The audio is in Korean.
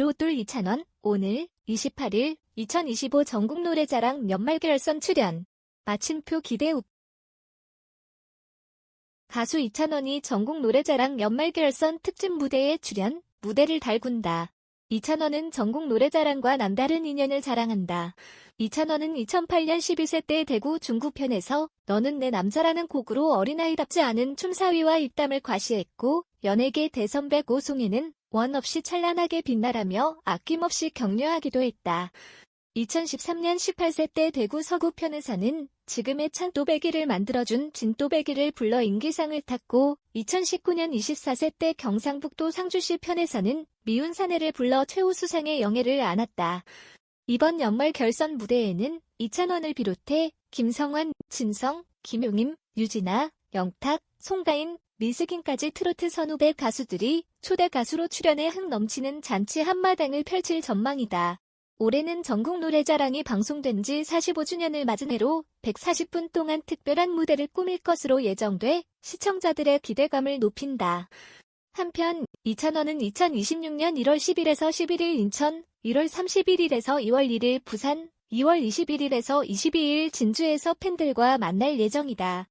트로돌 이찬원, 오늘 28일 2025 전국 노래자랑 연말 결선 출연. 마침표 기대욱. 가수 이찬원이 전국 노래자랑 연말 결선 특집 무대에 출연, 무대를 달군다. 이찬원은 전국 노래자랑과 남다른 인연을 자랑한다. 이찬원은 2008년 12세 때 대구 중구편에서 너는 내 남자라는 곡으로 어린아이답지 않은 춤사위와 입담을 과시했고 연예계 대선배 고송이는 원 없이 찬란하게 빛나라며 아낌없이 격려하기도 했다. 2013년 18세 때 대구 서구편에서는 지금의 찬또배기를 만들어준 진또배기를 불러 인기상을 탔고 2019년 24세 때 경상북도 상주시 편에서는 미운 사내를 불러 최우수상의 영예를 안았다. 이번 연말 결선 무대에는 이찬원을 비롯해 김성환, 진성, 김용임, 유진아, 영탁, 송가인, 미스긴까지 트로트 선후배 가수들이 초대 가수로 출연해 흥 넘치는 잔치 한마당을 펼칠 전망이다. 올해는 전국 노래자랑이 방송된 지 45주년을 맞은 해로 140분 동안 특별한 무대를 꾸밀 것으로 예정돼 시청자들의 기대감을 높인다. 한편 이찬원은 2026년 1월 10일에서 11일 인천, 1월 31일에서 2월 1일 부산, 2월 21일에서 22일 진주에서 팬들과 만날 예정이다.